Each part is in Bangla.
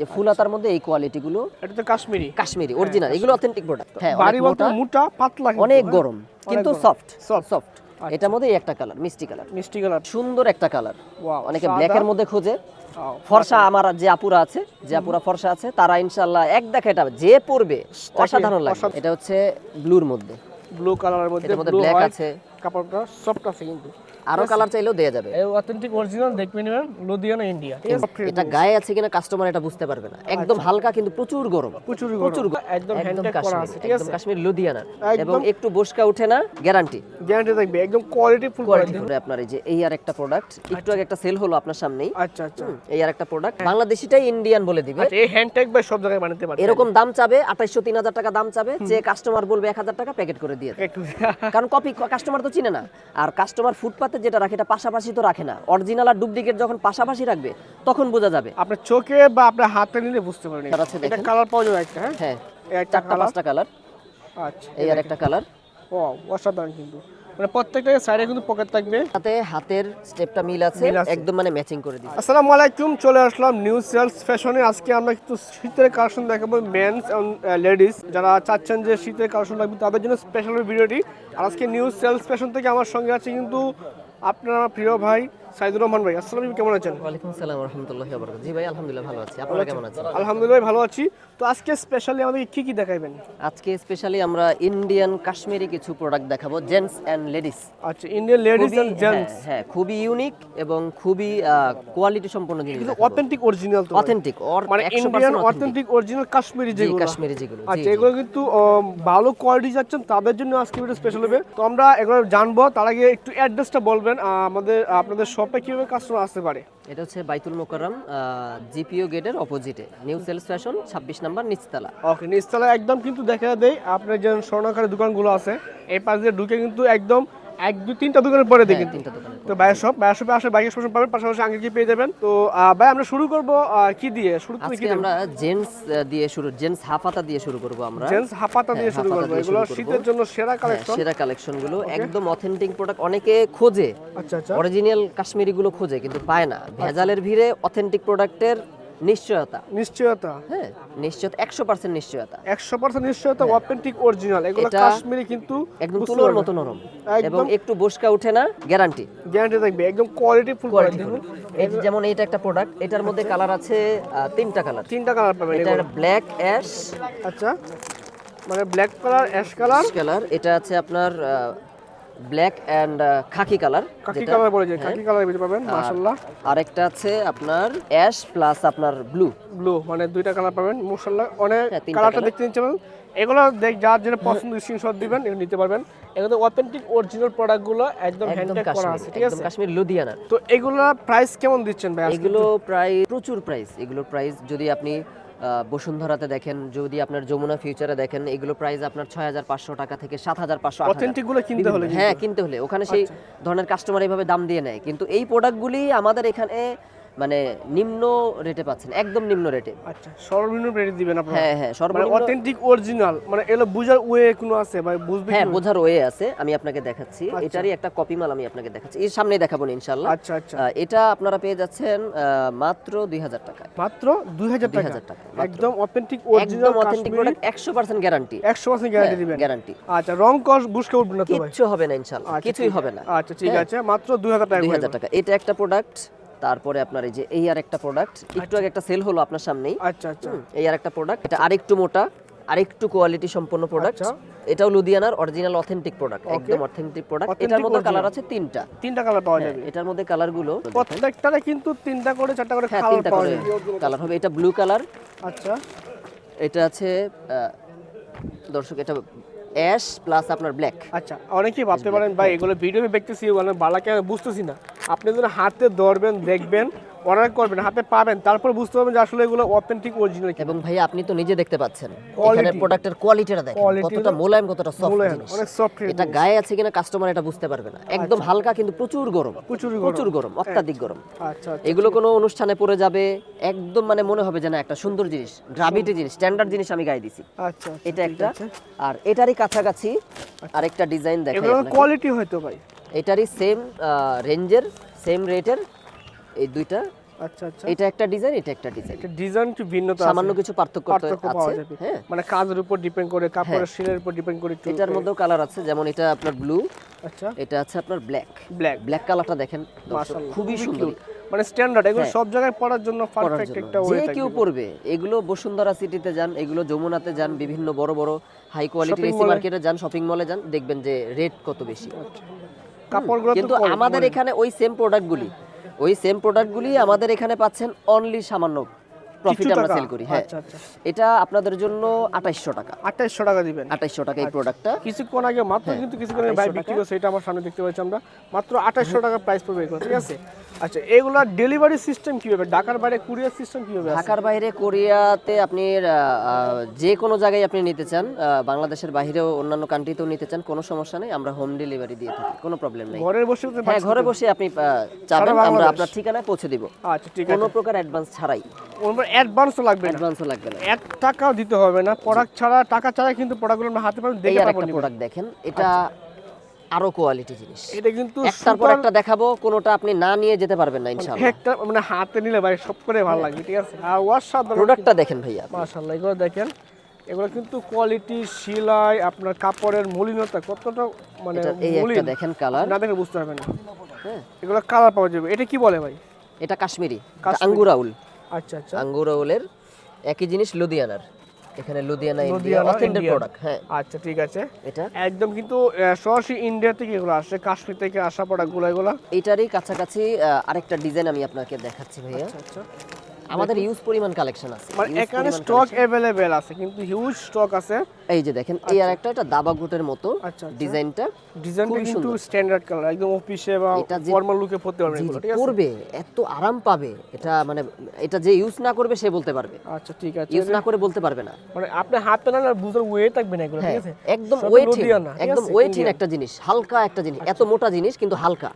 যে মধ্যে এই কোয়ালিটি গুলো এটা তো কাশ্মীরি। কাশ্মীরি অরিজিনাল এগুলো অথেন্টিক প্রোডাক্ট হ্যাঁ বাড়ি বলতে মোটা, পাতলা অনেক হ্যাঁ? গরম কিন্তু। সফট সফট এটার মধ্যে একটা কালার মিষ্টি কালার মিষ্টি কালার সুন্দর একটা কালার অনেকে সাদা। ব্ল্যাকের মধ্যে খোঁজে। ফর্সা আমার যে আপুরা আছে যে আপুরা ফর্সা আছে তারা ইনশাআল্লাহ এক দেখা এটা যে পরবে অসাধারণ লাগবে। এটা হচ্ছে ব্লুর মধ্যে। ব্লু কালারের মধ্যে ব্ল্যাক আছে। কাপড়টা সফট আছে কিন্তু। আরও কালার চাইলেও দেয়া যাবে। এই অথেন্টিক অরিজিনাল দেখবে নেবেন লুধিয়ানা ইন্ডিয়া এটা গায়ে আছে কিনা কাস্টমার এটা বুঝতে পারবে না। একদম হালকা কিন্তু প্রচুর গরম। প্রচুর প্রচুর গরম। গরম। একদম হ্যান্ডটেক করা আছে ঠিক আছে? কাশ্মীর একদম- এবং একটু বসকা না গ্যারান্টি গ্যারান্টি থাকবে একদম কোয়ালিটি ফুল কোয়ালিটি আপনার এই যে এই আর একটা প্রোডাক্ট একটু আগে একটা সেল হলো আপনার সামনেই। আচ্ছা আচ্ছা। এই আর একটা প্রোডাক্ট বাংলাদেশিটাই ইন্ডিয়ান বলে দিবে। আচ্ছা এই হ্যান্ডটেক ভাই সব জায়গায় বানাতে পারে এরকম দাম চাবে আঠাইশশো তিন হাজার টাকা দাম চাবে। যে কাস্টমার বলবে এক হাজার টাকা প্যাকেট করে দিয়ে কারণ কপি কাস্টমার তো চিনে না। আর কাস্টমার ফুটপাতে যেটা রাখে এটা পাশাপাশি তো রাখে না। অরিজিনাল আর ডুপ্লিকেট যখন পাশাপাশি রাখবে তখন বোঝা যাবে। আপনার চোখে বা আপনার হাতে নিলে বুঝতে পারবেন এটা। কালার পাওয়া যাবে একটা হ্যাঁ? হ্যাঁ চারটা পাঁচটা কালার আচ্ছা এই আর একটা কালার ও অসাধারণ কিন্তু। মানে প্রত্যেকটা সাইডে কিন্তু পকেট থাকবে। হাতে হাতের স্টেপটা মিল আছে একদম মানে ম্যাচিং করে দিচ্ছে। আসসালামু আলাইকুম চলে আসলাম নিউ সেলস ফ্যাশনে আজকে আমরা কিন্তু শীতের কালেকশন দেখাবো মেন্স এবং লেডিস যারা চাচ্ছেন যে শীতের কালেকশন লাগবে তাদের জন্য স্পেশাল ভিডিওটি। আর আজকে নিউ সেলস ফ্যাশন থেকে আমার সঙ্গে আছে কিন্তু আপনার আমার প্রিয় ভাই সাইদুর রহমান ভাই আসসালাম আলাইকুম, কেমন আছেন? ওয়ালাইকুম আসসালাম রহমতুল্লাহি ওয়া বারাকাতুহু জি ভাই আলহামদুলিল্লাহ ভালো আছি। আপনারা কেমন আছেন? আলহামদুলিল্লাহ ভালো আছি। তো আজকে স্পেশালি আমাদের কি কি দেখাইবেন? আজকে স্পেশালি আমরা ইন্ডিয়ান কাশ্মীরি কিছু প্রোডাক্ট দেখাবো জেন্টস এন্ড লেডিস আচ্ছা ইন্ডিয়ান লেডিস এন্ড জেন্টস হ্যাঁ খুবই ইউনিক এবং খুবই কোয়ালিটি সম্পন্ন জিনিস অথেন্টিক অরিজিনাল তো অথেন্টিক মানে 100% ইন্ডিয়ান অথেন্টিক অরিজিনাল কাশ্মীরি যেগুলো। কাশ্মীরি যেগুলো। আচ্ছা এগুলো কিন্তু ভালো কোয়ালিটি যাচ্ছেন তাদের জন্য আজকে ভিডিও স্পেশাল হবে। তো আমরা এগুলো জানব তার আগে একটু অ্যাড্রেসটা বলবেন আমাদের আপনাদের শপে কীভাবে কাস্টমার আসতে পারে? এটা হচ্ছে বাইতুল মোকাররম জিপিও গেটের অপোজিটে নিউ সেলস ফ্যাশন 26 নাম্বার নিচতলা। ওকে নিচতলা একদম কিন্তু দেখা দেয় আপনার যে স্বর্ণকারের দোকানগুলো আছে এই পাশ দিয়ে ঢুকে কিন্তু একদম এক দুই তিনটা দোকানের পরে দেখেন তিনটা দোকানে তো বাইরের শপ বাইরের শপে আসলে বাইকের স্পেশন পাবেন পাশাপাশি পেয়ে যাবেন। তো ভাই আমরা শুরু করব কি দিয়ে? শুরু কি আমরা জেন্টস দিয়ে শুরু জেন্টস হাফাতা দিয়ে শুরু করব আমরা। জেন্টস হাফাতা দিয়ে হ্যাঁ, শুরু করব। দিয়ে এগুলো শীতের জন্য সেরা হ্যাঁ, কালেকশন সেরা কালেকশনগুলো। একদম অথেন্টিক প্রোডাক্ট অনেকে খোঁজে। আচ্ছা আচ্ছা। অরিজিনাল কাশ্মীরি গুলো খোঁজে কিন্তু পায় না। ভেজালের ভিড়ে অথেন্টিক প্রোডাক্টের নিশ্চয়তা। নিশ্চয়তা। হ্যাঁ নিশ্চয়তা একশো পার্সেন্ট নিশ্চয়তা। একশো পার্সেন্ট নিশ্চয়তা অথেন্টিক অরিজিনাল এগুলো। কাশ্মীরি কিন্তু একদম তুলোর মতো নরম। এবং একটু বসকা উঠে না গ্যারান্টি গ্যারান্টি থাকবে একদম কোয়ালিটি ফুল কোয়ালিটি এই যেমন এইটা একটা প্রোডাক্ট এটার মধ্যে কালার আছে তিনটা কালার তিনটা কালার পাবেন এটা ব্ল্যাক অ্যাশ আচ্ছা মানে black colour ash colour colour এটা আছে আপনার ব্ল্যাক অ্যান্ড খাকি কালার কাকি কালার বলে যায় কাকি কালার বেশি পাবেন হ্যাঁ। মাশাআল্লাহ। আরেকটা আছে আপনার অ্যাশ প্লাস আপনার ব্লু ব্লু মানে দুইটা কালার পাবেন মাশাআল্লাহ। অনেক হ্যাঁ, কালারটা দেখতে নিতে পারেন এগুলো দেখ যার যেটা পছন্দ স্ক্রিনশট দিবেন এগুলো নিতে পারবেন। এগুলো অথেন্টিক অরিজিনাল প্রোডাক্টগুলো একদম হ্যান্ডটেক করা আছে ঠিক আছে? কাশ্মীর লুধিয়ানার তো এগুলো প্রাইস কেমন দিচ্ছেন ভাই এগুলো প্রায় প্রচুর প্রাইস এগুলোর প্রাইস যদি আপনি বসুন্ধরাতে দেখেন যদি আপনার যমুনা ফিউচারে দেখেন এগুলো প্রাইস আপনার ছয় হাজার পাঁচশো টাকা থেকে সাত হাজার পাঁচশো অথেন্টিকগুলো কিনতে হলে আচ্ছা। হ্যাঁ কিনতে হলে। ওখানে সেই ধরনের কাস্টমার এইভাবে দাম দিয়ে নেয়। কিন্তু এই প্রোডাক্টগুলি আমাদের এখানে মানে নিম্ন রেটে পাচ্ছেন একদম নিম্ন রেটে আচ্ছা সর্বনিম্ন রেট দিবেন আপনারা? হ্যাঁ হ্যাঁ মানে সর্বনিম্ন অথেন্টিক অরিজিনাল মানে এগুলো বুঝার ওয়ে কোনো আছে ভাই বুঝবে হ্যাঁ? বোঝার ওয়ে আছে আমি আপনাকে দেখাচ্ছি। এটারই একটা কপি মাল আমি আপনাকে দেখাচ্ছি। এর সামনেই দেখাবো না ইনশাল্লাহ আচ্ছা আচ্ছা। এটা আপনারা পেয়ে যাচ্ছেন মাত্র দুই হাজার টাকায়। মাত্র দুই হাজার টাকা? 2000 টাকা, একদম অথেন্টিক অরিজিনাল একদম অথেন্টিক প্রোডাক্ট একশো পার্সেন্ট গ্যারান্টি একশো পার্সেন্ট গ্যারান্টি দিবেন। গ্যারান্টি আচ্ছা রং কস বুঝকে উঠবে না তো ভাই? কিচ্ছু হবে না ইনশাল্লাহ আচ্ছা, কিছুই হবে না। আচ্ছা ঠিক। আছে মাত্র দুই হাজার টাকা দুই করে হাজার টাকা। এটা একটা প্রোডাক্ট তারপরে আপনার এই যে এই আর একটা প্রোডাক্ট একটু আগে একটা সেল হলো আপনার সামনেই। আচ্ছা আচ্ছা। এই আর একটা প্রোডাক্ট এটা আরেকটু মোটা আরেকটু কোয়ালিটি সম্পন্ন প্রোডাক্ট আচ্ছা। এটাও লুধিয়ানার অরিজিনাল অথেন্টিক প্রোডাক্ট একদম অথেন্টিক প্রোডাক্ট এটার মধ্যে কালার আছে তিনটা। তিনটা কালার পাওয়া যাবে। এটার মধ্যে কালারগুলো প্রত্যেকটারে কিন্তু তিনটা করে চারটা করে হ্যাঁ কালার তিনটা পাওয়া যাবে। কালার হবে। এটা ব্লু কালার আচ্ছা। এটা আছে দর্শক এটা অ্যাশ প্লাস আপনার ব্ল্যাক আচ্ছা অনেকেই ভাবতে পারেন ভাই এগুলো ভিডিও দেখতেছি মানে বালাকে বুঝতেছি না। আপনি যদি হাতে ধরবেন দেখবেন অর্ডার করবেন হাতে পাবেন তারপর বুঝতে পারবেন যে আসলে এগুলো অথেন্টিক অরিজিনাল এবং ভাই আপনি তো নিজে দেখতে পাচ্ছেন। এখানে প্রোডাক্টের কোয়ালিটিটা দেখেন কতটা মোলায়েম কতটা সফট অনেক সফট এটা গায়ে আছে কিনা কাস্টমার এটা বুঝতে পারবে না। একদম হালকা কিন্তু প্রচুর গরম। প্রচুর গরম। প্রচুর গরম অত্যাধিক গরম। আচ্ছা আচ্ছা এগুলো কোনো অনুষ্ঠানে পরে যাবে একদম মানে মনে হবে যে না একটা সুন্দর জিনিস গ্রাভিটি জিনিস স্ট্যান্ডার্ড জিনিস আমি গায়ে দিছি। আচ্ছা আচ্ছা, এটা একটা। আর এটারই কাছাকাছি আরেকটা ডিজাইন এগুলো কোয়ালিটি হয়তো ভাই। এটারই সেম রেঞ্জের সেম রেটের এই দুইটা। আচ্ছা আচ্ছা। এটা একটা ডিজাইন এটা একটা ডিজাইন এটা ডিজাইন একটু ভিন্নতা সামান্য কিছু পার্থক্য আছে হ্যাঁ। মানে কাজের উপর ডিপেন্ড করে কাপড়ের শিলের উপর ডিপেন্ড করে একটু এটার মধ্যেও কালার আছে যেমন এটা আপনার ব্লু আচ্ছা। এটা আছে আপনার ব্ল্যাক ব্ল্যাক ব্ল্যাক কালারটা দেখেন মাশাআল্লাহ খুবই সুন্দর মানে স্ট্যান্ডার্ড এগুলো হ্যাঁ। সব জায়গায় পড়ার জন্য পরার পারফেক্ট একটা যে ওয়ে কেউ পড়বে এগুলো বসুন্ধরা সিটিতে যান এগুলো যমুনাতে যান বিভিন্ন বড় বড় হাই কোয়ালিটির Shopping এসি মার্কেটে যান শপিং মলে যান দেখবেন যে রেট কত বেশি। কাপড়গুলো কিন্তু আমাদের এখানে ওই সেম প্রোডাক্টগুলি ওই সেম প্রোডাক্টগুলি আমাদের এখানে পাচ্ছেন অনলি সামান্য প্রফিট আমরা সেল করি হ্যাঁ। আচ্ছা আচ্ছা। এটা আপনাদের জন্য টাকা। টাকা দিবেন। টাকা এই প্রোডাক্টটা কিছুক্ষণ আগে মাত্র হ্যাঁ, কিন্তু কিছুক্ষণ আগে ভাই বিক্রি করছে এটা আমার সামনে দেখতে পাচ্ছি আমরা। মাত্র টাকা প্রাইস পড়বে এগুলো ঠিক আছে? আচ্ছা এগুলা ডেলিভারি সিস্টেম কীভাবে? ঢাকার বাইরে কুরিয়ার সিস্টেম কীভাবে ঢাকার বাইরে কোরিয়াতে আপনি যে কোনো জায়গায় আপনি নিতে চান বাংলাদেশের বাইরেও অন্যান্য কান্ট্রিতেও নিতে চান কোনো সমস্যা নেই আমরা হোম ডেলিভারি দিয়ে থাকি কোনো প্রবলেম নেই। ঘরে বসে হ্যাঁ ঘরে বসে আপনি চাবেন আমরা আপনার ঠিকানায় পৌঁছে দিব। আচ্ছা ঠিক কোনো প্রকার অ্যাডভান্স ছাড়াই। অ্যাডভান্সও লাগবে না। অ্যাডভান্সও লাগবে না। এক টাকাও দিতে হবে না। প্রোডাক্ট ছাড়া টাকা ছাড়া কিন্তু প্রোডাক্টগুলো আমরা হাতে পাবেন দেখে পাবো প্রোডাক্ট দেখেন এটা আরও কোয়ালিটি জিনিস। এটা কিন্তু একটার পর একটা দেখাবো কোনোটা আপনি না নিয়ে যেতে পারবেন না ইনশাআল্লাহ। একটা মানে হাতে নিলে ভাই সব করে ভালো লাগবে ঠিক আছে? আর অসাধারণ প্রোডাক্টটা দেখেন ভাইয়া মাশাআল্লাহ এগুলো দেখেন। এগুলো কিন্তু কোয়ালিটি সেলাই আপনার কাপড়ের মলিনতা কতটা মানে এটা এই একটা দেখেন কালার না দেখে বুঝতে পারবেন না। হ্যাঁ। এগুলো কালার পাওয়া যাবে। এটা কি বলে ভাই? এটা কাশ্মীরি এটা কাশ্মীরি। আঙ্গুরাউল আচ্ছা আচ্ছা। আঙ্গুরাউলের একই জিনিস লুধিয়ানার। এখানে লুধিয়ানা ইন্ডিয়া অথেন্টিক প্রোডাক্ট হ্যাঁ। আচ্ছা ঠিক আছে। এটা? একদম কিন্তু সরাসরি ইন্ডিয়া থেকে এগুলো আসে কাশ্মীর থেকে আসা প্রোডাক্টগুলো এগুলো। এটারই কাছাকাছি আরেকটা ডিজাইন আমি আপনাকে দেখাচ্ছি ভাইয়া। আচ্ছা। আমাদের ইউজ পরিমাণ কালেকশন আছে। মানে এখানে স্টক অ্যাভেলেবেল আছে কিন্তু হিউজ স্টক আছে। এই যে দেখেন এই আরেকটা এটা দাবা গুটের মতো আচ্ছা, আচ্ছা। ডিজাইনটা। ডিজাইনটা কিন্তু স্ট্যান্ডার্ড কালার একদম অফিসে বা ফর্মাল লুকে পড়তে জি ঠিক আছে? করবে এত আরাম পাবে। এটা মানে এটা যে ইউজ না করবে সে বলতে পারবে। আচ্ছা ঠিক আছে। ইউজ না করে বলতে পারবে না। মানে আপনি হাতে না না বুঝার ওয়ে থাকবে না এগুলো ঠিক হ্যাঁ আছে? একদম ওয়েট একদম? ওয়েটহীন একটা জিনিস হালকা একটা জিনিস এত মোটা জিনিস কিন্তু হালকা।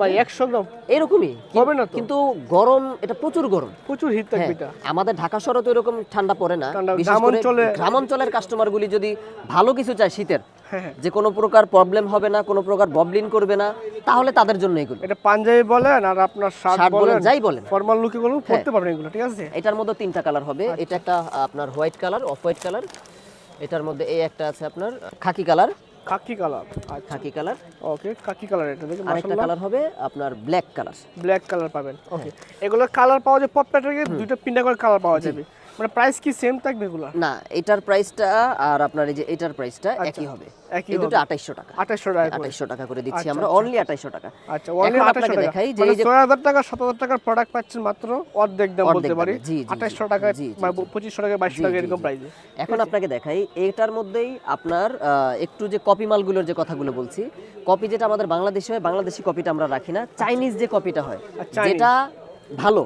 ভাই একশো গ্রাম। এরকমই? হবে না কিন্তু গরম এটা প্রচুর গরম। প্রচুর হিট হ্যাঁ, থাকবে এটা। আমাদের ঢাকা শহরে তো এরকম ঠান্ডা পড়ে না। ঠান্ডা, বিশেষ গ্রাম অঞ্চলে- গ্রাম অঞ্চলের কাস্টমারগুলি যদি ভালো কিছু চায় শীতের হ্যাঁ হ্যাঁ। যে কোনো প্রকার প্রবলেম হবে না কোনো প্রকার ববলিন করবে না তাহলে তাদের জন্য এগুলো। এটা পাঞ্জাবি বলেন আর আপনার শার্ট বলেন যাই বলেন। ফর্মাল লুকে বলেন পড়তে পারবেন এগুলো ঠিক আছে? এটার মধ্যে তিনটা কালার হবে। আচ্ছা। এটা একটা আপনার white colour off white colour এটার মধ্যে এই একটা আছে আপনার খাকি কালার কাকি কালার। আর khaki colour? Okay khaki colour এটা দেখুন আরেকটা মাশাআল্লাহ। কালার হবে আপনার ব্ল্যাক কালার। ব্ল্যাক কালার পাবেন হ্যাঁ। ওকে এগুলো কালার পাওয়া যায় পপ প্যাটার্নের দুইটা পিন্ডা করে কালার পাওয়া যাবে। মানে প্রাইস কি সেম থাকবে এগুলো? না এটার প্রাইসটা আর আপনার এই যে এটার প্রাইসটা একই হবে। আচ্ছা, একই দুটো টাকা। আঠাশশো টাকা করে। আঠাইশশো টাকা করে দিচ্ছি আচ্ছা, আমরা অনলি আঠাইশশো টাকা। আচ্ছা অনলি টাকা। দেখাই যে মানে এই যে ছয় হাজার টাকা সাত হাজার টাকার প্রোডাক্ট পাচ্ছেন মাত্র অর্ধেক দাম বলতে পারি। দামে, জি, জি, জি। আঠাশশো টাকা জি, জি, মানে জি। পঁচিশশো টাকা টাকা এরকম। প্রাইসে এখন আপনাকে দেখাই এটার মধ্যেই আপনার একটু যে কপি মালগুলোর যে কথাগুলো বলছি কপি যেটা আমাদের বাংলাদেশে হয় বাংলাদেশি কপিটা আমরা রাখি না। চাইনিজ যে কপিটা হয় আচ্ছা, যেটা ভালো।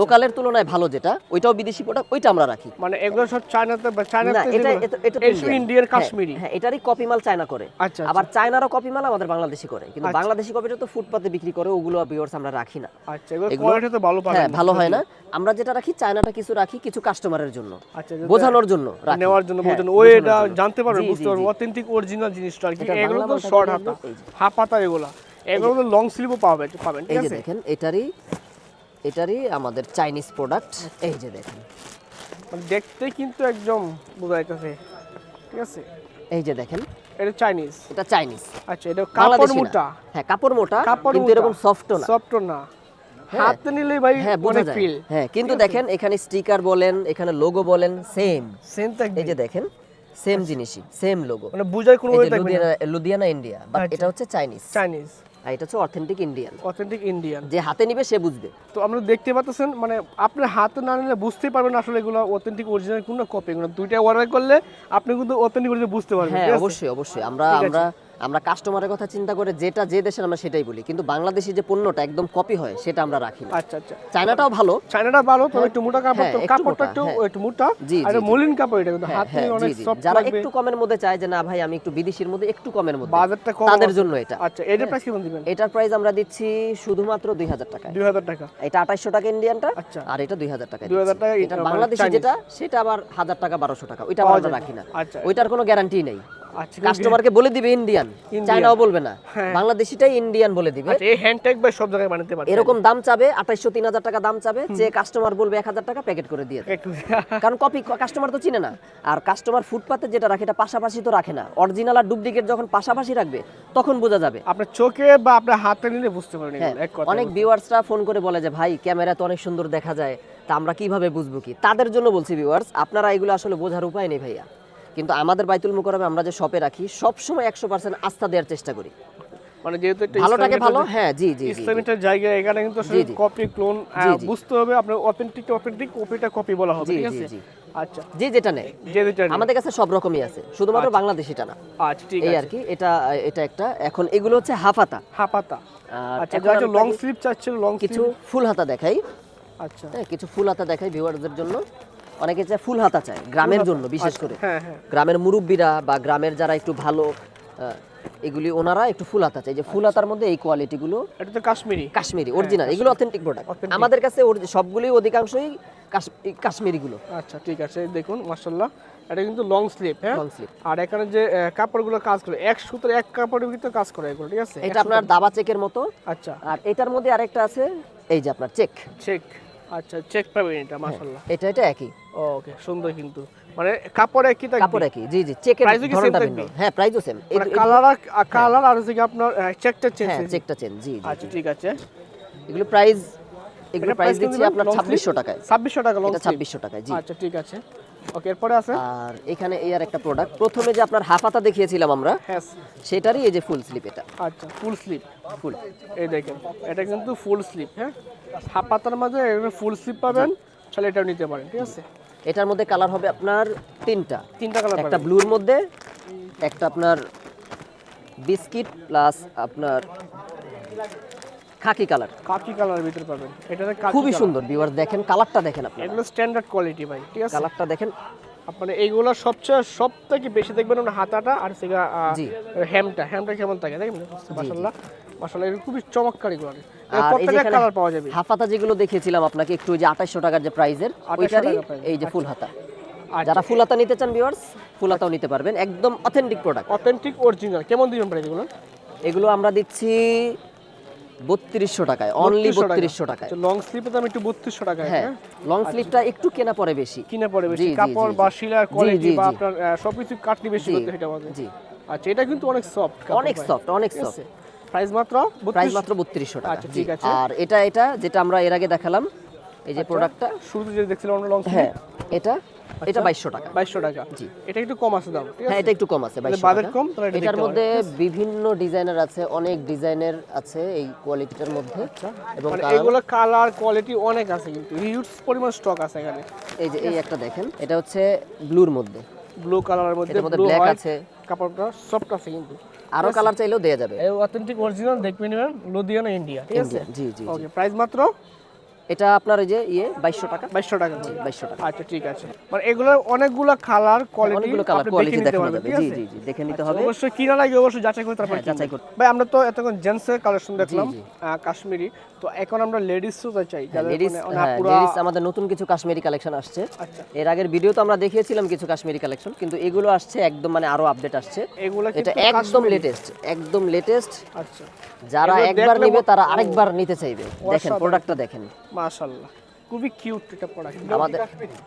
লোকালের তুলনায় ভালো যেটা ওইটাও বিদেশি প্রোডাক্ট ওইটা আমরা রাখি। মানে এগুলো সব চায়নাতে চায়নাতে এটা এটা এটা। ইন্ডিয়ার কাশ্মীরি। হ্যাঁ এটারই কপি মাল চায়না করে। আচ্ছা আবার চায়নারও কপি মাল আমাদের বাংলাদেশি করে। কিন্তু আচ্ছা। বাংলাদেশি কপিটা তো ফুটপাতে বিক্রি করে ওগুলো ভিউয়ার্স আমরা রাখি না। আচ্ছা এগুলো কোয়ালিটি তো ভালো পাবেন। হ্যাঁ ভালো হয় না। আমরা যেটা রাখি চায়নাটা কিছু রাখি কিছু কাস্টমারের জন্য। আচ্ছা বোঝানোর জন্য। নেওয়ার জন্য বোঝানো ওইটা জন্য। জানতে পারবেন জি, বুঝতে জি, পারবেন। অথেন্টিক অরিজিনাল জিনিসটা আর কি। এটা এগুলো তো শর্ট হাতা। হাফ হাতা এগুলো। এগুলো লং স্লিভও পাবেন পাবেন ঠিক আছে? দেখেন এটারই এটারই আমাদের চাইনিজ প্রোডাক্ট এই যে দেখেন। মানে দেখতে কিন্তু একদম বোঝা যাইতেছে ঠিক আছে? এই যে দেখেন। এটা চাইনিজ এটা চাইনিজ আচ্ছা এটা কাপড় মোটা। হ্যাঁ কাপড় মোটা কিন্তু এরকম সফট না। সফট না। হ্যাঁ। হাতে নিলে ভাই হ্যাঁ বোঝা যায়। হ্যাঁ কিন্তু দেখেন এখানে স্টিকার বলেন এখানে লোগো বলেন সেম সেম থাকবে এই যে দেখেন সেম জিনিসই সেম লোগো মানে বুঝাই কোনো এই ওয়ে যে থাকবে না। লুধিয়ানা লুধিয়ানা ইন্ডিয়া বাট আচ্ছা। এটা হচ্ছে চাইনিজ চাইনিজ এটা হচ্ছে অথেন্টিক ইন্ডিয়ান অথেন্টিক ইন্ডিয়ান যে হাতে নিবে সে বুঝবে। তো আমরা দেখতে পাচ্ছেন মানে আপনার হাতে না নিলে বুঝতেই পারবেন আসলে এগুলো অথেন্টিক অরিজিনাল কোন কপি এগুলো দুইটা অর্ডার করলে আপনি কিন্তু অথেন্টিক অরিজিনাল বুঝতে পারবেন। হ্যাঁ অবশ্যই অবশ্যই। আমরা। আমরা আমরা কাস্টমারের কথা চিন্তা করে যেটা যে দেশের আমরা সেটাই বলি। কিন্তু বাংলাদেশি যে পণ্যটা একদম কপি হয় সেটা আমরা রাখি না। আচ্ছা আচ্ছা। চায়নাটাও ভালো। চায়নাটা ভালো তবে একটু মোটা কাপড় হ্যাঁ, কাপড়টা একটু হ্যাঁ। একটু মোটা। জি, আর। মলিন কাপড় এটা কিন্তু হ্যাঁ, হাত হ্যাঁ, অনেক সফট যারা একটু কমের মধ্যে চায় যে না ভাই আমি একটু বিদেশির মধ্যে একটু কমের মধ্যে। বাজারটা কম তাদের জন্য এটা। আচ্ছা এটা প্রাইস কেমন দিবেন? এটার প্রাইস আমরা দিচ্ছি শুধুমাত্র দুই হাজার টাকায়। দুই হাজার টাকা। এটা আঠাইশশো টাকা ইন্ডিয়ানটা আচ্ছা। আর এটা দুই হাজার টাকা 2000 টাকা এটা মানে বাংলাদেশি যেটা সেটা আবার হাজার টাকা বারোশো টাকা। ওইটা আমরা রাখি না। আচ্ছা। ওইটার কোনো গ্যারান্টি নেই। কাস্টমারকে বলে দিবে ইন্ডিয়ান। চায়নাও বলবে না। হ্যাঁ। বাংলাদেশিটাই ইন্ডিয়ান বলে দিবে। আচ্ছা এই হ্যান্ড ট্যাগ ভাই সব জায়গায় বানাতে পারে এরকম দাম চাবে আঠাইশশো তিন হাজার টাকা দাম চাবে যে কাস্টমার বলবে এক হাজার টাকা প্যাকেট করে দিয়ে কারণ কপি কাস্টমার তো চিনে না। আর কাস্টমার ফুটপাতে যেটা রাখে এটা পাশাপাশি তো রাখে না। অরিজিনাল আর ডুপ্লিকেট যখন পাশাপাশি রাখবে তখন বোঝা যাবে। আপনার চোখে বা আপনার হাতে নিলে বুঝতে পারেন হ্যাঁ এক কথা অনেক ভিউয়ার্সরা ফোন করে বলে যে ভাই ক্যামেরা তো অনেক সুন্দর দেখা যায় তা আমরা কীভাবে বুঝব কি? তাদের জন্য বলছি ভিউয়ার্স আপনারা এগুলো আসলে বোঝার উপায় নেই ভাইয়া। কিন্তু আমাদের বাইতুল মুকরমে আমরা যে শপে রাখি সব সময় একশো পার্সেন্ট আস্থা দেওয়ার চেষ্টা করি। মানে যেহেতু একটা ভালোটাকে ভালো? হ্যাঁ জি জি জায়গা এখানে কিন্তু। Copy clone. বুঝতে হবে আপনার অথেন্টিক অথেন্টিক কপিটা কপি বলা হবে ঠিক আছে? জি। আচ্ছা। যে যেটা নেয়। যে যেটা আমাদের কাছে সব রকমই আছে শুধুমাত্র বাংলাদেশিটা না। আচ্ছা ঠিক এই আর কি এটা এটা একটা। এখন এগুলো হচ্ছে হাফাতা। আর আচ্ছা যারা লং স্লিপ চাচ্ছিল লং কিছু ফুল হাতা দেখাই। আচ্ছা। হ্যাঁ কিছু ফুল হাতা দেখাই ভিউয়ারদের জন্য। অনেকে চায় ফুল হাতা চায় গ্রামের জন্য বিশেষ করে। হ্যাঁ হ্যাঁ। গ্রামের মুরব্বীরা বা গ্রামের যারা একটু ভালো এগুলি ওনারা একটু ফুল হাতা চায়। যে ফুল হাতার মধ্যে এই কোয়ালিটিগুলো এটা তো কাশ্মীরি। কাশ্মীরি অরিজিনাল এগুলো অথেন্টিক প্রোডাক্ট আমাদের কাছে সবগুলোই অধিকাংশই কাশ- এই কাশ্মীরিগুলো। আচ্ছা ঠিক আছে দেখুন মাশাল্লাহ এটা কিন্তু লং স্লিপ হ্যাঁ? লং স্লিপ আর এখানে যে কাপড়গুলো কাজ করে এক সুতোর এক কাপড়ের ভিতরে কাজ করে এগুলো ঠিক আছে? এটা আপনার দাবা চেকের মতো। আচ্ছা। আর এটার মধ্যে আরেকটা আছে এই যে আপনার চেক। চেক আচ্ছা চেক পাবেন এটা মাশাআল্লাহ। এটা এটা একই। ওকে সুন্দর কিন্তু। মানে কাপড় একই থাকবে? কাপড় একই জি জি চেকের ধরনটা ভিন্ন। হ্যাঁ প্রাইসও সেম কালার কালার আর হচ্ছে আপনার চেকটা চেঞ্জ হ্যাঁ চেকটা চেঞ্জ জি জি আচ্ছা ঠিক আছে। এগুলো প্রাইস এগুলো প্রাইস দিচ্ছি আপনার Long sleeve? ছাব্বিশশো টাকায়। ছাব্বিশশো টাকা লং এটা ছাব্বিশশো টাকায় জি। আচ্ছা ঠিক আছে। ওকে এরপরে আছে? আর এখানে এই আর একটা প্রোডাক্ট প্রথমে যে আপনার হাফাতা দেখিয়েছিলাম আমরা হ্যাঁ সেটারই এই যে ফুল স্লিপ এটা। আচ্ছা ফুল স্লিপ ফুল এই দেখেন এটা কিন্তু ফুল স্লিপ হ্যাঁ? হাফ পাতার মাঝে ফুল স্লিপ পাবেন তাহলে এটাও নিতে পারেন ঠিক আছে? এটার মধ্যে কালার হবে আপনার তিনটা। তিনটা কালার একটা ব্লুর মধ্যে একটা আপনার বিস্কিট প্লাস আপনার খাকি কালার। ভিতরে পাবেন। এটাতে খুবই সুন্দর ভিউয়ার দেখেন কালারটা দেখেন আপনারা। এগুলো স্ট্যান্ডার্ড কোয়ালিটি ভাই ঠিক আছে? কালারটা দেখেন। আপনার এইগুলো সবচেয়ে সব থেকে বেশি দেখবেন হাতাটা আর সেগা হ্যামটা হ্যামটা কেমন থাকে দেখবেন মাশাআল্লাহ মাশাআল্লাহ খুবই চমৎকার এগুলো প্রত্যেকটা কালার পাওয়া যাবে। হাফাতা যেগুলো দেখিয়েছিলাম আপনাকে একটু যে টাকার যে প্রাইজের 2800 ওইটারই টাকা এই যে ফুল হাতা। আচ্ছা। যারা ফুল হাতা নিতে চান ভিউয়ার্স ফুল হাতাও নিতে পারবেন। একদম অথেন্টিক প্রোডাক্ট অথেন্টিক অরিজিনাল কেমন দিবেন প্রাইস এগুলো? এগুলো আমরা দিচ্ছি বত্রিশশো টাকায় অনলি বত্রিশশো টাকায়। লং স্লিপে দাম একটু বত্রিশশো টাকা হ্যাঁ লং স্লিপটা একটু কেনা পড়ে বেশি। কিনে পড়ে বেশি। কাপড় বা শিলার কোয়ালিটি বা আপনার সবকিছু কাটলি বেশি করতে সেটা বলে জি। আচ্ছা এটা কিন্তু অনেক সফট অনেক সফট অনেক সফট প্রাইস মাত্র প্রাইস মাত্র বত্রিশশো টাকা। আচ্ছা, ঠিক আছে। আর এটা এটা যেটা আমরা এর আগে দেখালাম এই যে প্রোডাক্টটা শুরুতে যে দেখছিলাম লং হ্যাঁ এটা এটা বাইশশো টাকা। বাইশশো টাকা। জি। এটা একটু কম আছে দাম হ্যাঁ এটা একটু কম আছে বাজেট কম, এটার মধ্যে বিভিন্ন ডিজাইনের আছে অনেক ডিজাইনের আছে এই কোয়ালিটিটার মধ্যে। এবং মানে এগুলো কালার কোয়ালিটি অনেক আছে কিন্তু হিউজ পরিমাণ স্টক আছে এখানে। এই যে এই একটা দেখেন এটা হচ্ছে ব্লুর মধ্যে। ব্লু কালারের মধ্যে মধ্যে ব্লু ব্ল্যাক আছে। কাপড়টা সফট আছে কিন্তু। আরও কালার চাইলেও দেয়া যাবে। এই অথেন্টিক অরিজিনাল দেখবেন নেবেন লুধিয়ানা ইন্ডিয়া ঠিক আছে? জি জি। ওকে প্রাইস মাত্র এটা আপনার এই যে ইয়ে বাইশশো টাকা। বাইশশো টাকা। বাইশশো টাকা। আচ্ছা ঠিক আছে। মানে এগুলো অনেকগুলো কালার কোয়ালিটি অনেকগুলো কালার কোয়ালিটি দেখানো যাবে। জি জি জি দেখে নিতে হবে। অবশ্যই কিনা লাগে অবশ্যই যাচাই করে তারপর হ্যাঁ, যাচাই। করতে- ভাই আমরা তো এতক্ষণ জেন্টসের কালেকশন দেখলাম কাশ্মীরি। তো এখন আমরা লেডিস সুতা চাই যাদের লেডিস মানে হ্যাঁ লেডিস আমাদের নতুন কিছু কাশ্মীরি কালেকশন আসছে। আচ্ছা। এর আগের ভিডিও তো আমরা দেখিয়েছিলাম কিছু কাশ্মীরি কালেকশন কিন্তু এগুলো আসছে একদম মানে আরও আপডেট আসছে। এগুলো এটা একদম লেটেস্ট একদম লেটেস্ট আচ্ছা। যারা একবার নিবে তারা আরেকবার নিতে চাইবে। দেখেন। প্রোডাক্টটা দেখেন। মাশাআল্লাহ। খুবই কিউট এটা প্রোডাক্ট আমাদের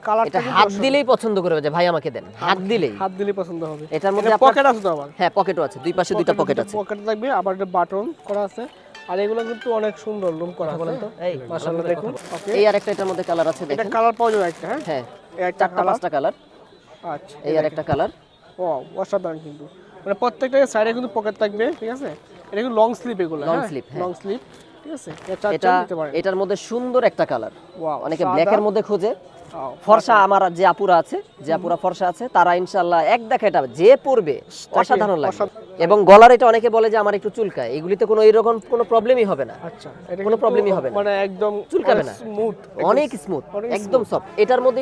কালারটা এটা হাত দিলেই পছন্দ করবে যে ভাই আমাকে দেন। হাত দিলেই। হাত দিলে পছন্দ হবে। এটার মধ্যে পকেট আছে তো আবার? হ্যাঁ পকেটও আছে। দুই পাশে দুইটা পকেট আছে। পকেট থাকবে আবার একটা বাটন করা আছে। আর এগুলো কিন্তু অনেক সুন্দর লুম করা বলেন তো এই মাশাআল্লাহ দেখুন। এই আর একটা এটার মধ্যে কালার আছে এটা কালার পাওয়া যাবে একটা হ্যাঁ? হ্যাঁ। একটা চারটা পাঁচটা কালার আচ্ছা। এই আর একটা কালার ও অসাধারণ কিন্তু। মানে প্রত্যেকটা সাইডে কিন্তু পকেট থাকবে ঠিক আছে? এটা কিন্তু লং স্লিপ এগুলো sleeve, হ্যাঁ। লং স্লিপ ঠিক আছে? এটা এটার মধ্যে সুন্দর একটা কালার। অনেকে ব্ল্যাকের মধ্যে খোঁজে। ফর্সা আমার যে আপুরা আছে যে আপুরা ফর্সা আছে তারা ইনশাল্লাহ এক দেখা এটা যে পরবে অসাধারণ লাগবে। এবং গলার এটা অনেকে বলে যে আমার একটু চুলকায়। এগুলিতে কোনো এরকম কোনো প্রবলেমই হবে না। আচ্ছা কোনো প্রবলেমই হবে না। মানে একদম চুলকাবে না। স্মুথ অনেক স্মুথ একদম সফট এটার মধ্যে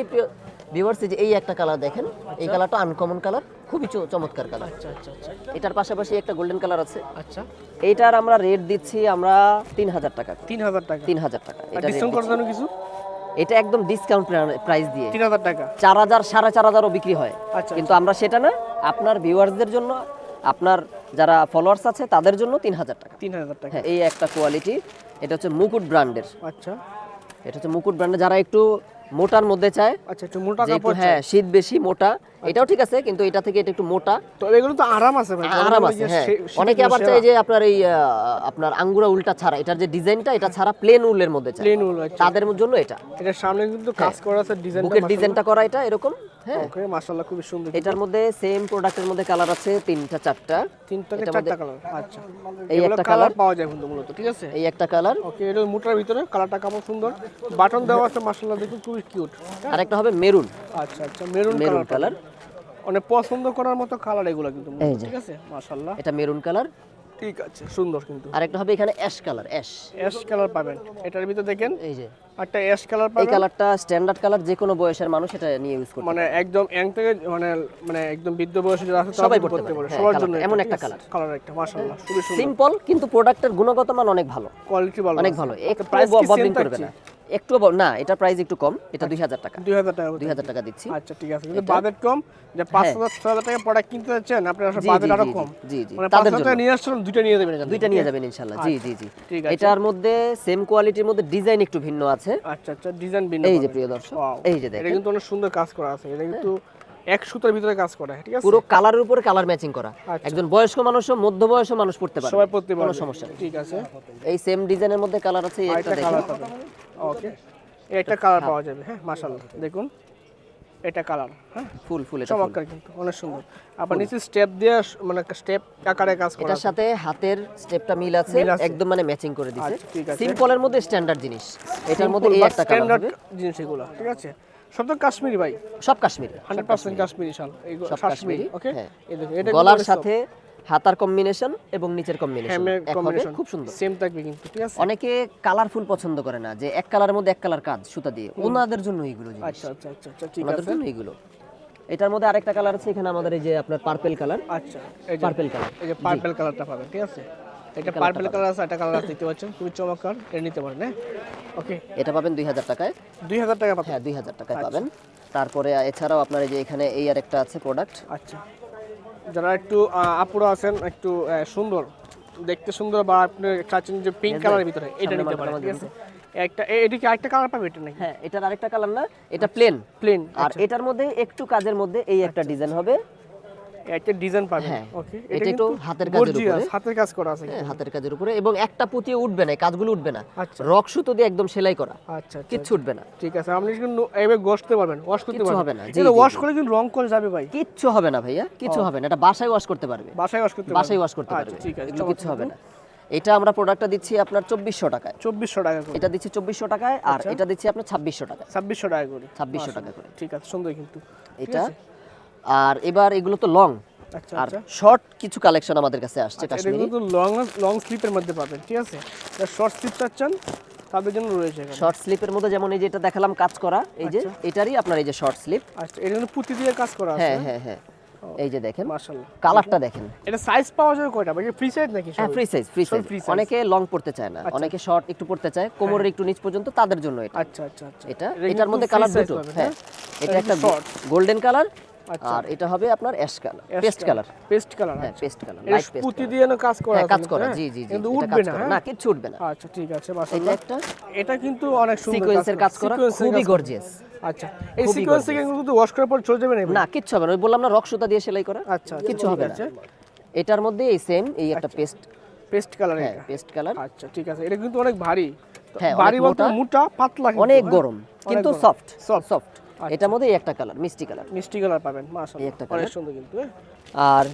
ভিউয়ার্স এই একটা কালার দেখেন এই কালারটা আনকমন কালার খুবই চমৎকার কালার আচ্ছা আচ্ছা আচ্ছা। এটার পাশাপাশি একটা গোল্ডেন কালার আছে। আচ্ছা। এইটার আমরা রেট দিচ্ছি আমরা তিন হাজার টাকা। তিন হাজার টাকা? তিন হাজার টাকা এটা ডিসকাউন্ট করার জন্য কিছু? এটা একদম ডিসকাউন্ট প্রাইস দিয়ে। তিন হাজার টাকা? চার হাজার সাড়ে চার হাজারও বিক্রি হয়। কিন্তু আমরা সেটা না আপনার ভিউয়ার্সদের জন্য আপনার যারা ফলোয়ার্স আছে তাদের জন্য তিন হাজার টাকা। তিন হাজার টাকা। হ্যাঁ এই একটা কোয়ালিটি এটা হচ্ছে মুকুট ব্র্যান্ডের। আচ্ছা। এটা হচ্ছে মুকুট ব্র্যান্ডের। যারা একটু মোটার মধ্যে চায় আচ্ছা একটু মোটা কাপড় হ্যাঁ শীত বেশি মোটা এটাও ঠিক আছে কিন্তু এটা থেকে এটা একটু মোটা। তো এগুলো তো আরাম আছে ভাই আরাম আছে হ্যাঁ। অনেকে আবার চাই যে আপনার এই আপনার আঙ্গুরা উলটা ছাড়া এটার যে ডিজাইনটা এটা ছাড়া প্লেন উলের মধ্যে চায়। প্লেন উল আচ্ছা। তাদের জন্য এটা। এটার সামনে কিন্তু কাজ করা আছে ডিজাইন বুকের ডিজাইনটা করা এটা এরকম হ্যাঁ। ওকে মাশাআল্লাহ খুবই সুন্দর। এটার মধ্যে সেম প্রোডাক্টের মধ্যে কালার আছে তিনটা চারটা। তিন থেকে চারটা কালার আচ্ছা। এই একটা কালার পাওয়া যায় কিন্তু মূলত ঠিক আছে? এই একটা কালার ওকে এটা মোটার ভিতরে কালারটা কেমন সুন্দর। বাটন দেওয়া আছে মাশাআল্লাহ দেখুন খুবই কিউট আর একটা হবে মেরুন আচ্ছা আচ্ছা মেরুন মেরুন কালার কালার অনেক পছন্দ করার মতো কালার এগুলো কিন্তু। ঠিক আছে? মাশাআল্লাহ। এটা মেরুন কালার ঠিক আছে সুন্দর কিন্তু। আর একটা হবে এখানে ash colour ash ash colour পাবেন। এটার ভিতরে দেখেন এই যে। একটা অ্যাশ কালার এই কালারটা স্ট্যান্ডার্ড কালার যে কোনো বয়সের মানুষ এটা নিয়ে ইউজ করতে মানে একদম থেকে মানে মানে একদম বৃদ্ধ বয়সে যারা আছে সবাই পড়তে পারে। হ্যাঁ, সবার জন্য এমন একটা colour। কালার একটা মাশাআল্লাহ খুবই সুন্দর। সিম্পল কিন্তু প্রোডাক্টের গুণগত মান অনেক ভালো। কোয়ালিটি ভালো। অনেক ভালো। প্রাইস করবে না। একটু না এটা প্রাইস একটু কম এটা দুই হাজার টাকা। 2000 টাকা দুই হাজার টাকা দিচ্ছি। আচ্ছা ঠিক আছে। কিন্তু বাজেট কম যে 5000 6000 টাকা প্রোডাক্ট কিনতে যাচ্ছেন আপনার আসলে বাজেট আরও কম। জি, জি, মানে তাদের জন্য। নিয়ে আসছিলাম দুইটা নিয়ে যাবেন দুইটা নিয়ে যাবেন ইনশাল্লাহ জি জি জি। ঠিক আছে। এটার মধ্যে সেম কোয়ালিটির মধ্যে ডিজাইন একটু ভিন্ন আছে। আচ্ছা আচ্ছা ডিজাইন বিন এই যে প্রিয় দর্শক এই যে দেখেন। এটা কিন্তু অনেক সুন্দর কাজ করা আছে। এটা কিন্তু এক সুতার ভিতরে কাজ করা ঠিক আছে? পুরো কালারের উপরে কালার ম্যাচিং করা। আচ্ছা। একজন বয়স্ক মানুষও মধ্যবয়স্ক মানুষ পড়তে পারে সবাই পড়তে পারে কোনো সমস্যা নেই। ঠিক আছে। এই সেম ডিজাইনের মধ্যে কালার আছে একটা একটা দেখেন। ওকে একটা কালার পাওয়া যাবে হ্যাঁ মাশাআল্লাহ। দেখুন এটা কালার হ্যাঁ। ফুল ফুল এটা চমৎকার কিন্তু অনেক সুন্দর। আবার নিচে স্টেপ দিয়ে মানে স্টেপ আকারে কাজ করা এটার সাথে হাতের স্টেপটা মিল আছে একদম মানে ম্যাচিং করে আচ্ছা, আছে। সিম্পলের মধ্যে স্ট্যান্ডার্ড জিনিস। এটার মধ্যে এই একটা কালার হবে। জিনিস এগুলো ঠিক আছে? সব তো কাশ্মীরি ভাই। সব কাশ্মীরি হান্ড্রেড পার্সেন্ট কাশ্মীরি। শাল। সব কাশ্মীরি ওকে হ্যাঁ। এই দেখুন এটা গলার সাথে হাতার কম্বিনেশন এবং নিচের কম্বিনেশন এক হবে? খুব সুন্দর। সেম থাকবে কিন্তু ঠিক আছে? অনেকে কালারফুল পছন্দ করে না যে এক কালারের মধ্যে এক কালার কাজ সুতা দিয়ে। ওনাদের জন্য এইগুলো আচ্ছা আচ্ছা আচ্ছা আচ্ছা ঠিক ওনাদের জন্য এইগুলো এটার মধ্যে আরেকটা কালার আছে এখানে আমাদের এই যে আপনার পার্পেল কালার আচ্ছা এই যে পার্পেল কালার এই যে পার্পল কালারটা পাবেন ঠিক আছে? এটা পার্পল কালার আছে একটা কালার আছে দেখতে পাচ্ছেন? খুবই চমৎকার এটা নিতে পারেন হ্যাঁ? ওকে এটা পাবেন দুই হাজার টাকায়। দুই হাজার টাকা পাবেন? হ্যাঁ দুই হাজার টাকায় পাবেন। তারপরে এছাড়াও আপনার এই যে এখানে এই আর একটা আছে প্রোডাক্ট আচ্ছা। যারা একটু আহ, আপুরা আছেন একটু সুন্দর দেখতে সুন্দর বা আপনি চাচ্ছেন যে পিঙ্ক কালারের ভিতরে এটা নিতে পারেন। ঠিক আছে? একটা এটা কি আরেকটা কালার পাবে এটা নাকি? হ্যাঁ এটার আরেকটা কালার না এটা প্লেন প্লেন আর এটার মধ্যে একটু কাজের মধ্যে এই একটা ডিজাইন হবে। একটা ডিজাইন পাবেন। হ্যাঁ, ওকে এটা একটু হাতের কাজের উপরে। হাতের কাজ করা আছে হ্যাঁ, হাতের কাজের উপরে। এবং একটা পুঁতিয়ে উঠবে না কাজগুলো উঠবে না। আচ্ছা। রক সুতো দিয়ে একদম সেলাই করা। আচ্ছা আচ্ছা কিচ্ছু উঠবে না। ঠিক আছে আপনি কিন্তু এইভাবে পারবেন ওয়াশ করতে পারবেন। হবে না, এটা ওয়াশ কিন্তু রং করে যাবে ভাই। কিচ্ছু হবে না ভাইয়া কিচ্ছু হবে না। এটা বাসায় ওয়াশ করতে পারবে। বাসায় ওয়াশ করতে বাসায় ওয়াশ করতে আচ্ছা, পারবে ঠিক আছে কিচ্ছু হবে না। এটা আমরা প্রোডাক্টটা দিচ্ছি আপনার চব্বিশশো টাকায়। চব্বিশশো টাকা করে। এটা দিচ্ছি চব্বিশশো টাকায় আর আচ্ছা। এটা দিচ্ছি আপনার ছাব্বিশশো টাকায়। ছাব্বিশশো টাকা করে। ছাব্বিশশো টাকা করে। ঠিক আছে সুন্দর কিন্তু। এটা আর এবার এগুলো তো লং আচ্ছা আর আচ্ছা। শর্ট কিছু কালেকশন আমাদের কাছে আসছে এটা কাশ্মীরি। কিন্তু লং লং স্লিপের মধ্যে পাবেন ঠিক আছে? শর্ট স্লিপ চাচ্ছেন তাদের জন্য রয়েছে এখানে। শর্ট স্লিপের মধ্যে যেমন এই যে এটা দেখালাম কাজ করা এই যে এটারই আপনার এই যে শর্ট স্লিপ আচ্ছা এটা কিন্তু পুঁতি দিয়ে কাজ করা আছে হ্যাঁ হ্যাঁ? হ্যাঁ এই যে দেখেন মাশাআল্লাহ। কালারটা দেখেন। এটা সাইজ পাওয়া যাবে কয়টা? ভাই ফ্রি সাইজ নাকি হ্যাঁ ফ্রি সাইজ ফ্রি সাইজ অনেকে লং পড়তে চায় না অনেকে শর্ট একটু পড়তে চায় কোমরের একটু নিচ পর্যন্ত তাদের জন্য এটা। আচ্ছা আচ্ছা আচ্ছা। এটা এটার মধ্যে কালার দুটো হ্যাঁ। এটা এটা একটা গোল্ডেন কালার আচ্ছা। আর এটা হবে আপনার ash colour paste colour paste colour হ্যাঁ পেস্ট কালার লাইট পেস্ট পুঁতি দিয়ে না কাজ করা হ্যাঁ কাজ করা হ্যাঁ? জি জি জি কিন্তু উঠবে না হ্যাঁ? না কিচ্ছু উঠবে না। আচ্ছা ঠিক আছে মাশাআল্লাহ এটা একটা এটা কিন্তু অনেক সুন্দর সিকোয়েন্সের কাজ করা খুবই গর্জিয়াস আচ্ছা এই সিকোয়েন্স কিন্তু ওয়াশ করার পর চলে যাবে না না কিচ্ছু হবে না। ওই বললাম না রক সুতা দিয়ে সেলাই করা। আচ্ছা আচ্ছা, কিচ্ছু হবে না। এটার মধ্যে এই সেম এই একটা পেস্ট পেস্ট কালার হ্যাঁ এটা। পেস্ট কালার আচ্ছা ঠিক আছে। এটা কিন্তু অনেক ভারী। হ্যাঁ, ভারী বলতে মোটা। পাতলা অনেক? গরম কিন্তু। সফট সফট এটার মধ্যে একটা কালার মিষ্টি কালার মিষ্টি কালার পাবেন মাশাআল্লাহ। একটা colour। সুন্দর কিন্তু হ্যাঁ? আর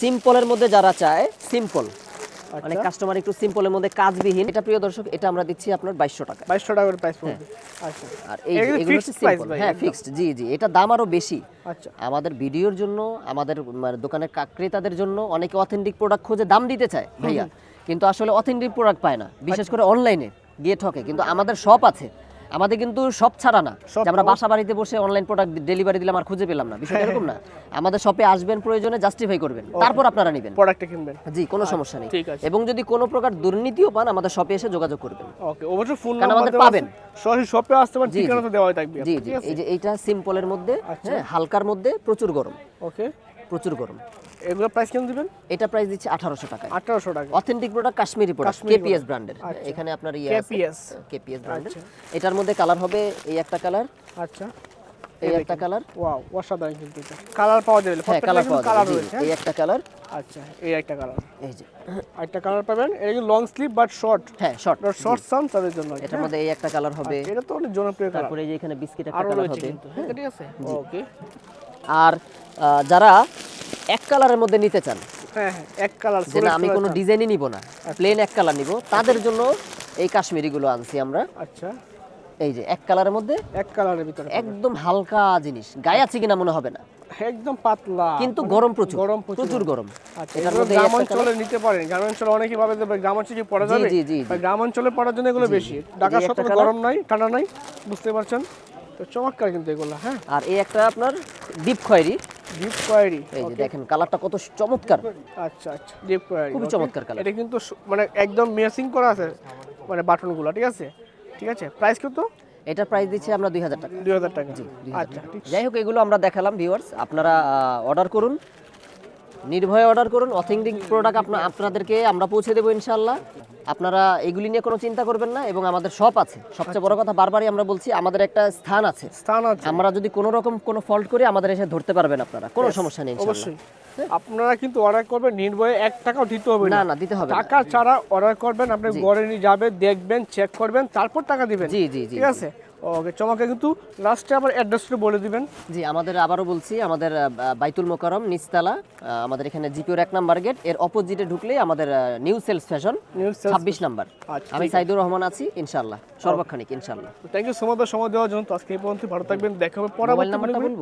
সিম্পলের মধ্যে যারা চায় সিম্পল আচ্ছা। অনেক কাস্টমার একটু সিম্পলের মধ্যে কাজবিহীন। এটা প্রিয় দর্শক এটা আমরা দিচ্ছি আপনার বাইশশো টাকা। বাইশশো টাকা করে প্রাইস আচ্ছা। আর এই এগুলো হচ্ছে সিম্পল হ্যাঁ ফিক্সড জি জি। এটা দাম আরও বেশি। আচ্ছা। আমাদের ভিডিওর জন্য আমাদের মানে দোকানের ক্রেতাদের জন্য অনেকে অথেন্টিক প্রোডাক্ট খুঁজে দাম দিতে চায় ভাইয়া। কিন্তু আসলে অথেন্টিক প্রোডাক্ট পায় না। বিশেষ করে অনলাইনে গিয়ে ঠকে কিন্তু আমাদের শপ আছে। আমাদের কিন্তু সব ছাড়া না। আমরা বাসা বাড়িতে বসে অনলাইন প্রোডাক্ট ডেলিভারি দিলাম আর খুঁজে পেলাম না। বিষয়টা হ্যাঁ, এরকম না। আমাদের শপে আসবেন প্রয়োজনে জাস্টিফাই করবেন। তারপর আপনারা নেবেন। প্রোডাক্টটা কিনবেন। জি কোনো সমস্যা নেই। এবং যদি কোনো প্রকার দুর্নীতিও পান আমাদের শপে এসে যোগাযোগ করবেন। ওকে অবশ্যই ফোন নাম্বার আমাদের পাবেন। সরাসরি শপে আসতে পারেন জি, জি। ঠিকানা তো দেওয়াই থাকবে। জি জি। এই যে এইটা সিম্পলের মধ্যে আচ্ছা। হ্যাঁ হালকার মধ্যে প্রচুর গরম। ওকে প্রচুর গরম। এগুলো প্রাইস কেমন দিবেন? এটা প্রাইস দিচ্ছে আঠারোশো টাকা আঠারোশো টাকা। Authentic product Kashmiri product KPS ব্র্যান্ডের আচ্ছা। এখানে আপনার ইয়ে KPS কেপিএস ব্র্যান্ডের আচ্ছা। এটার মধ্যে কালার হবে এই একটা কালার আচ্ছা। এই একটা কালার ওয়াও অসাধারণ কিন্তু এটা। কালার পাওয়া যাবে। হ্যাঁ কালার পাওয়া কালার যাবে। রয়েছে। হ্যাঁ? এই একটা কালার আচ্ছা এই একটা কালার এই যে। একটা কালার পাবেন। এটা কিন্তু লং স্লিভ বাট শর্ট হ্যাঁ শর্ট শর্ট সান তাদের জন্য এটার মধ্যে এই একটা কালার হবে। এটা তো অনেক জনপ্রিয় কালার তারপরে এই যে এখানে বিস্কিট একটা কালার হবে। ঠিক আছে। ওকে আর যারা এক কালারের মধ্যে নিতে চান। হ্যাঁ হ্যাঁ এক কালার যে আমি কোনো ডিজাইনই নিব না প্লেন এক কালার নিব। তাদের জন্য এই কাশ্মীরিগুলো আনছি আমরা। আচ্ছা। এই যে এক কালারের মধ্যে এক কালারের ভিতরে একদম হালকা জিনিস। গায়ে আছে কিনা মনে হবে না। একদম পাতলা। কিন্তু গরম প্রচুর। গরম প্রচুর। গরম। আচ্ছা এটার মধ্যে এই গ্রাম অঞ্চলে নিতে পারেন। গ্রাম অঞ্চলে অনেকে ভাবে যে গ্রাম অঞ্চলে কি পড়া যাবে? জি, জি, বা গ্রাম অঞ্চলে পড়ার জন্য এগুলো বেশি। ঢাকা। গরম নাই ঠান্ডা নাই বুঝতে পারছেন? তো চমৎকার কিন্তু এগুলো হ্যাঁ? আর এই একটা আপনার ডিপ খয়েরি ডিপ কোয়ারি এই যে দেখেন কালারটা কত চমৎকার। আচ্ছা আচ্ছা। ডিপ কোয়ারি খুব চমৎকার কালার এটা কিন্তু মানে একদম মেসিং করা আছে মানে বাটনগুলো ঠিক আছে? ঠিক আছে প্রাইস কত? এটা প্রাইস দিচ্ছি আমরা দুই হাজার টাকা। দুই হাজার টাকা। 2000 আচ্ছা যাই হোক এগুলো আমরা দেখালাম ভিউয়ার্স আপনারা অর্ডার করুন। নির্ভয়ে অর্ডার করুন অথেন্টিক প্রোডাক্ট আপনার আপনাদেরকে আমরা পৌঁছে দেবো ইনশাল্লাহ আপনারা এগুলি নিয়ে কোনো চিন্তা করবেন না এবং আমাদের শপ আছে। সবচেয়ে বড় কথা বারবারই আমরা বলছি আমাদের একটা স্থান আছে। স্থান আছে। আমরা যদি কোনো রকম কোনো ফল্ট করি আমাদের এসে ধরতে পারবেন আপনারা। কোনো সমস্যা নেই অবশ্যই। আপনারা কিন্তু অর্ডার করবেন নির্ভয়ে এক টাকাও দিতে হবে না। না দিতে হবে। টাকা ছাড়া অর্ডার করবেন আপনি ঘরে নিয়ে যাবেন দেখবেন চেক করবেন তারপর টাকা দিবেন। জি জি জি ঠিক আছে? ওকে চমকে কিন্তু লাস্টে আবার অ্যাড্রেসটা বলে দিবেন। জি আমাদের আবারও বলছি আমাদের বাইতুল মোকারম নিচতলা আমাদের এখানে জিপিওর এক নাম্বার গেট। এর অপোজিটে ঢুকলেই আমাদের নিউ সেলস ফ্যাশন ছাব্বিশ নাম্বার। আচ্ছা, আমি সাইদুর রহমান আছি ইনশাল্লাহ সর্বক্ষণিক ইনশাল্লাহ থ্যাংক ইউ সো মাচ সময় দেওয়ার জন্য। আজকে এই পর্যন্ত ভালো থাকবেন। দেখা হবে পরবর্তী নাম্বারটা বলব?